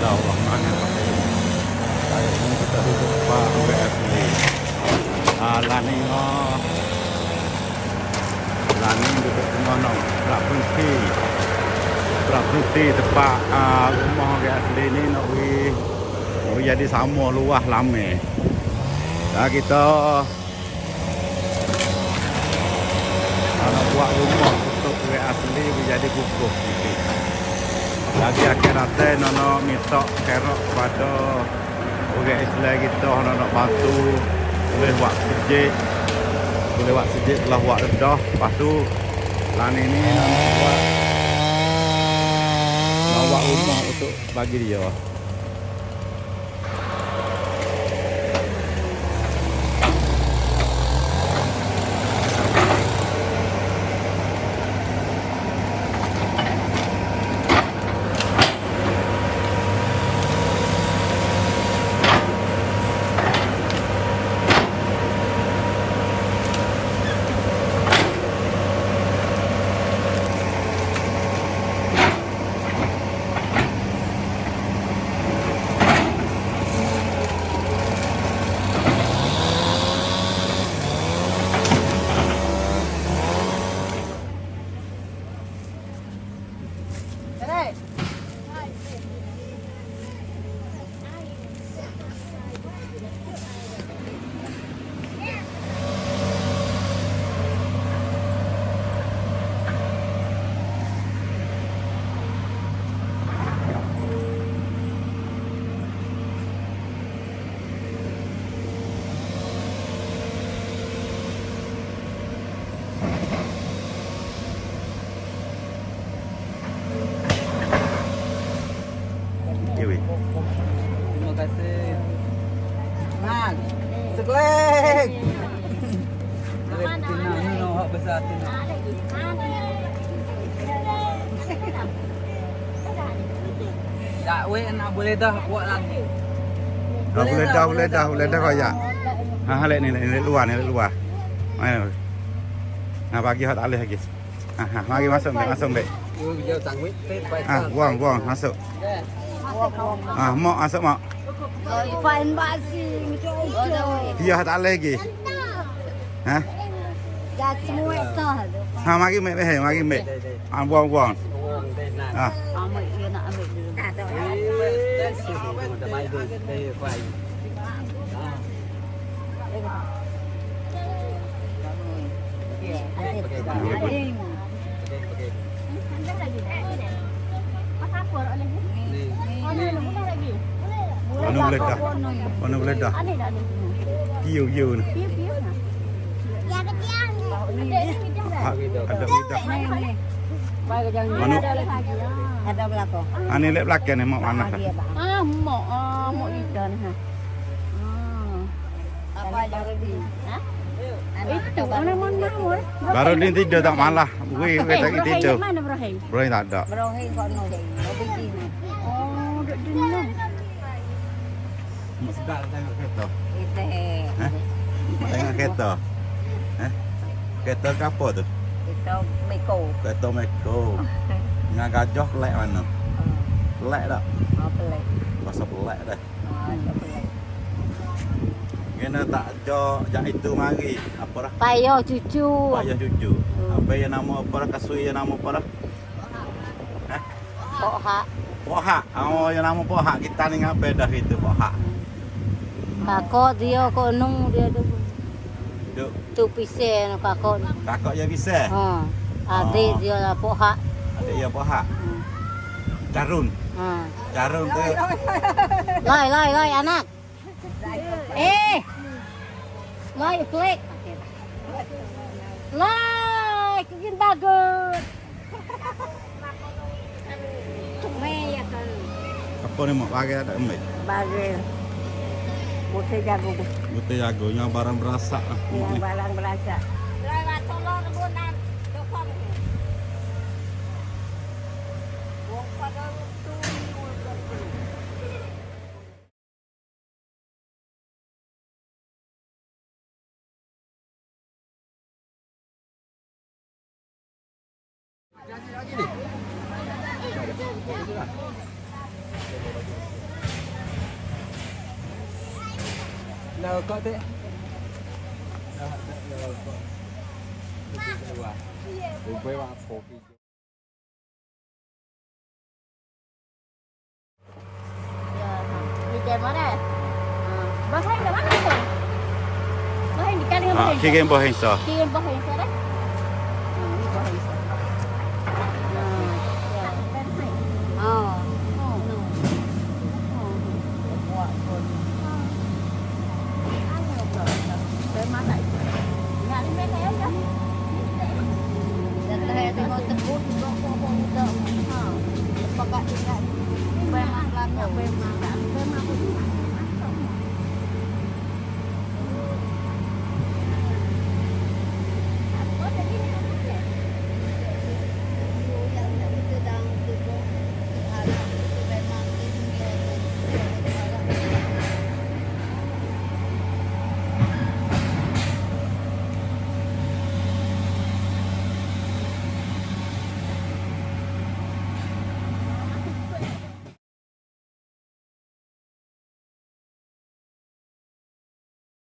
Bismillahirrahmanirrahim. Saya ini kita duduk pak asli. Ah, lani oh. Duduk. Berak berhenti. Berak berhenti tempat ah, rumah ambil asli ni nak pergi. Jadi sama luah lama. Dah kita ah, nak buat rumah untuk pergi jadi kukuh sikit. Lagi akhiratnya nono minta kerok kepada orang Islam kita nono nak bantu boleh buat sejik. Boleh buat sejik telah buat redah. Lepas tu lan ini nono buat. Nak buat rumah untuk bagi dia tina, ni hak besar tina. Tak weh nak boleh dah buat lagi. Ah, boleh dah, boleh dah, boleh dah kau ya. Ha, lek ni, lek ni, lek luar ni, lek luar. Mana? Nah, bagi hot alih lagi. Ha, ha, mari masuk, dek, masuk, pai. Ha, buang, buang, masuk. Ha, mak masuk, mak. Iya tak lagi. Hah? Ha mari mek mek mari mek. Am buang buang. Ha. Amek dia nak ambil dulu. Tak ada. Thank you. Ano ulit ka? Ano ulit ka? Ano na? Iyo, iyo na. Ada bida. Ano? Ada belako. Ani lek belakang ni mak anak. Ah, mak, ah, mak itu ni ha. Apa jadi? Ha? Itu mana mana mor. Baru ni tidur tak malah. Wei, wei tak tidur. Mana Ibrahim? Ibrahim tak ada. Ibrahim kau nak. Oh, duduk dulu. Mak sedap tengok kereta. Itu. Tengok kereta. Eh? Kereta ke apa tu? Itu Meko. Kereta Meko. Dengan gajah pelak mana? Pelak tak? Oh, pelik. Pasal pelak dah. Oh, itu pelik. Kena tak jo jak itu mari. Apa dah? Payo cucu. Payah cucu. Apa yang nama apa dah? Kasui yang nama apa dah? Kok hak. Pohak. Oh, yang nama pohak. Kita ni ngapain dah itu pohak. cả có dia có nung dia tu duk tu pise ka ko kakak je pise ha adik dia lah poha adik dia poha carun ha carun tu lai lai lai anak eh lai plek lai kegin bagus Apa ni mak bagai tak ambil? Bagai. Bagus. Mesti jago Betul jagonya barang berasak. yang ni. barang berasa. Lewat tolong rebutan. Dokong. Wong pada tu. Dah kau tu. Nờ có thế Nờ có Ủa quê bà phố kỳ À, khi game bao hình sao? Khi game bao hình sao đấy? รักอยากไปมาแบบไปมาคุย